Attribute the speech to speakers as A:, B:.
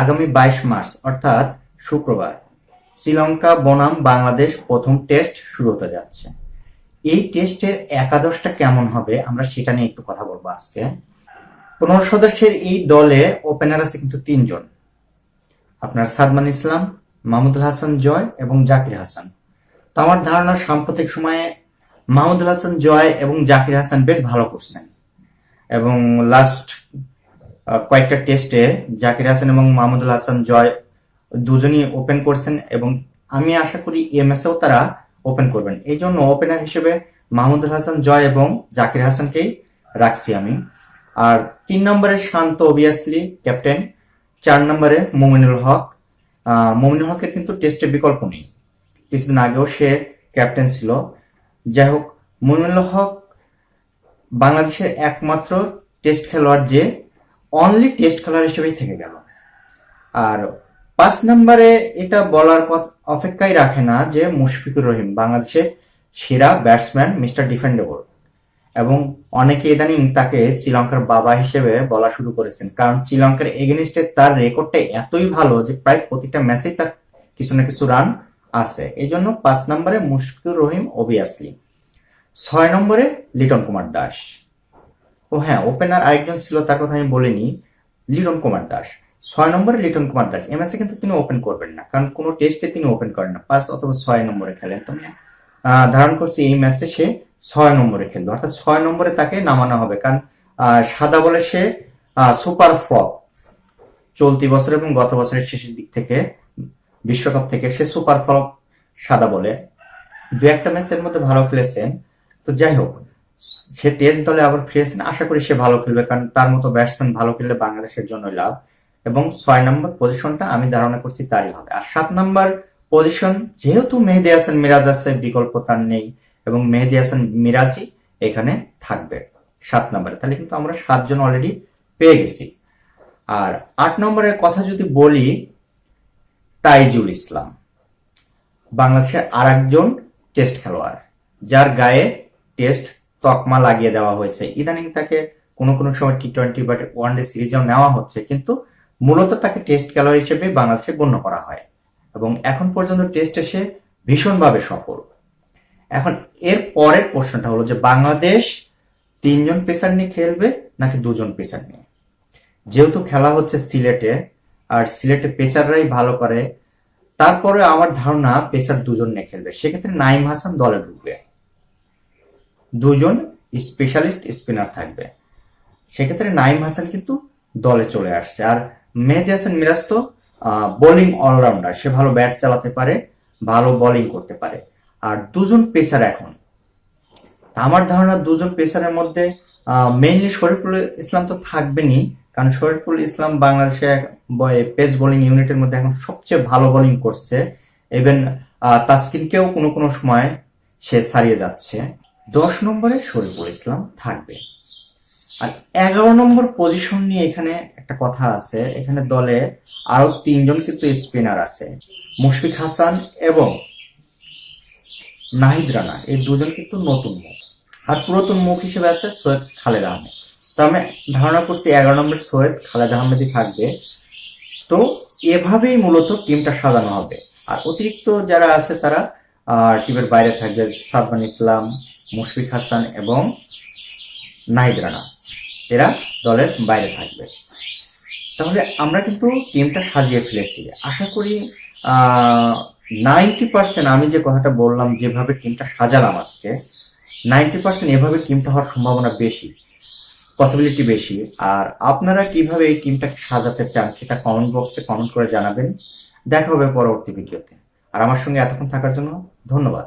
A: আগামী বাইশ মার্চ, অর্থাৎ শুক্রবার, শ্রীলঙ্কা, বনাম, বাংলাদেশ প্রথম টেস্ট শুরু হতে যাচ্ছে। এই টেস্টের একাদশটা কেমন হবে আমরা সেটা নিয়ে একটু কথা বলব আজকে। পনেরো সদস্যের এই দলে ওপেনার আছে কিন্তু তিনজন। আপনার সাদমান ইসলাম, মাহমুদুল হাসান জয় এবং জাকির হাসান। তো আমার ধারণা সাম্প্রতিক সময়ে মাহমুদুল হাসান জয় এবং জাকির হাসান বেশ ভালো করছেন। এবং লাস্ট কয়েকটা টেস্টে জাকির হাসান এবং মাহমুদুল হাসান জয় দুজনই ওপেন করছেন এবং আমি আশা করি এমএসেও তারা ওপেন করবেন। এই জন্য ওপেনার হিসেবে মাহমুদুল হাসান জয় এবং জাকির হাসানকেই রাখছি আমি। আর তিন নম্বরে শান্ত অবভিয়াসলি ক্যাপ্টেন চার নম্বরে মোমিনুল হক। মোমিনুল হকের কিন্তু টেস্টে বিকল্প নেই। কিছুদিন আগেও সে ক্যাপ্টেন ছিল। যাই হোক, মোমিনুল হক বাংলাদেশের একমাত্র টেস্ট খেলোয়াড় যে অনলি টেস্ট খেলার হিসেবেই থেকে গেল। আর পাঁচ নম্বরে এটা বলার অপেক্ষাই রাখে না যে মুশফিকুর রহিম, বাংলাদেশের সেরা ব্যাটসম্যান মিস্টার ডিফেন্ডেবল এবং অনেকে ইদানিং তাকে শ্রীলঙ্কার বাবা হিসেবে বলা শুরু করেছেন। কারণ শ্রীলঙ্কার এগেনিস্টে তার রেকর্ডটা এতই ভালো যে প্রায় প্রতিটা ম্যাচে তার কিছু না কিছু রান আছে। এই জন্য পাঁচ নম্বরে মুশফিকুর রহিম অবিয়াসলি ছয় নম্বরে লিটন কুমার দাস। ও হ্যাঁ ওপেনার আরেকজন ছিল তার কথা আমি বলিনি লিটন কুমার দাস। ছয় নম্বরে লিটন কুমার দাস। এম কিন্তু তিনি ওপেন করবেন না কারণ কোনো টেস্টে তিনি ওপেন করেন না। পাঁচ অথবা ছয় নম্বরে খেলেন। তো আহ, ধারণ করছি এই ম্যাচে সে ছয় নম্বরে খেলবে। অর্থাৎ ছয় নম্বরে তাকে নামানো হবে কারণ সাদা বলে সে সুপার ফ্লপ চলতি বছর এবং গত বছরের শেষের দিক থেকে বিশ্বকাপ থেকে সে সুপার ফ্লপ সাদা বলে। দু একটা ম্যাচের মধ্যে ভালো খেলেছেন। তো যাই হোক সে টেস্ট দলে আবার ফিরেছেন আশা করি সে ভালো খেলবে, কারণ তার মতো ব্যাটসম্যান ভালো খেললে বাংলাদেশের জন্য লাভ। এবং ছয় নম্বর পজিশনটা আমি ধারণা করছি তারই হবে। আর সাত নম্বর পজিশন যেহেতু মেহেদি হাসান মিরাজ আছে, বিকল্প তার নেই, এবং মেহেদি হাসান মিরাজই এখানে থাকবে সাত নম্বরে তাহলে কিন্তু আমরা সাতজন অলরেডি পেয়ে গেছি। আর আট নম্বরের কথা যদি বলি, তাইজুল ইসলাম। বাংলাদেশের আর একজন টেস্ট খেলোয়াড়, যার গায়ে টেস্ট তকমা লাগিয়ে দেওয়া হয়েছে। ইদানিং তাকে কোনো কোনো সময় টি টোয়েন্টি বা ওয়ান ডে সিরিজেও নেওয়া হচ্ছে, কিন্তু মূলত তাকে টেস্ট খেলোয়াড় হিসেবে বাংলাদেশে গণ্য করা হয়। এবং এখন পর্যন্ত টেস্টে সে ভীষণভাবে সফল। এখন এর পরের প্রশ্নটা হলো যে বাংলাদেশ তিনজন পেসার নিয়ে খেলবে নাকি দুজন পেসার নিয়ে? যেহেতু খেলা হচ্ছে সিলেটে, আর সিলেটে পেসাররাই ভালো করে, তারপরে আমার ধারণা পেসার দুজন নিয়ে খেলবে। সেক্ষেত্রে নাইম হাসান দলে ঢুকবে। দুজন স্পেশালিস্ট স্পিনার থাকবে। সেক্ষেত্রে নাইম হাসান কিন্তু দলে চলে আসছে। আর মেহেদি হাসান মিরাজ তো বোলিং অলরাউন্ডার সে ভালো ব্যাট চালাতে পারে, ভালো বোলিং করতে পারে। আর দুজন পেসার এখন। আমার ধারণা দুজন পেসারের মধ্যে মেইনলি শরীফুল ইসলাম তো থাকবেনই, কারণ শরীফুল ইসলাম বাংলাদেশে পেস বোলিং ইউনিটের মধ্যে এখন সবচেয়ে ভালো বোলিং করছে। ইভেন তাসকিনকেও কোনো কোনো সময় সে ছাড়িয়ে যাচ্ছে। দশ নম্বরে শরীফুল ইসলাম থাকবে। আর এগারো নম্বর পজিশন নিয়ে এখানে একটা কথা আছে। এখানে দলে আরও তিনজন কিন্তু স্পিনার আছে। মুশফিক হাসান এবং নাহিদ রানা, এই দুজন কিন্তু নতুন মুখ। আর পুরাতন মুখ হিসেবে আছে সৈয়দ খালেদ আহমেদ। তো আমি ধারণা করছি এগারো নম্বর সৈয়দ খালেদ আহমেদই থাকবে। তো এভাবেই মূলত টিমটা সাজানো হবে। আর অতিরিক্ত যারা আছে তারা টিমের বাইরে থাকবে সাদমান ইসলাম মুশফিক হাসান এবং নাহিদ রানা। এরা দলের বাইরে থাকবে। তাহলে আমরা কিন্তু টিমটা সাজিয়ে ফেলেছি। আশা করি নাইনটি পার্সেন্ট আমি যে কথাটা বললাম, যেভাবে টিমটা সাজালাম আজকে নাইনটি পার্সেন্ট এভাবে টিমটা হওয়ার সম্ভাবনা বেশি পসিবিলিটি বেশি। আর আপনারা কীভাবে এই টিমটাকে সাজাতে চান, সেটা কমেন্ট বক্সে কমেন্ট করে জানাবেন। দেখা হবে পরবর্তী ভিডিওতে আর আমার সঙ্গে এতক্ষণ থাকার জন্য ধন্যবাদ।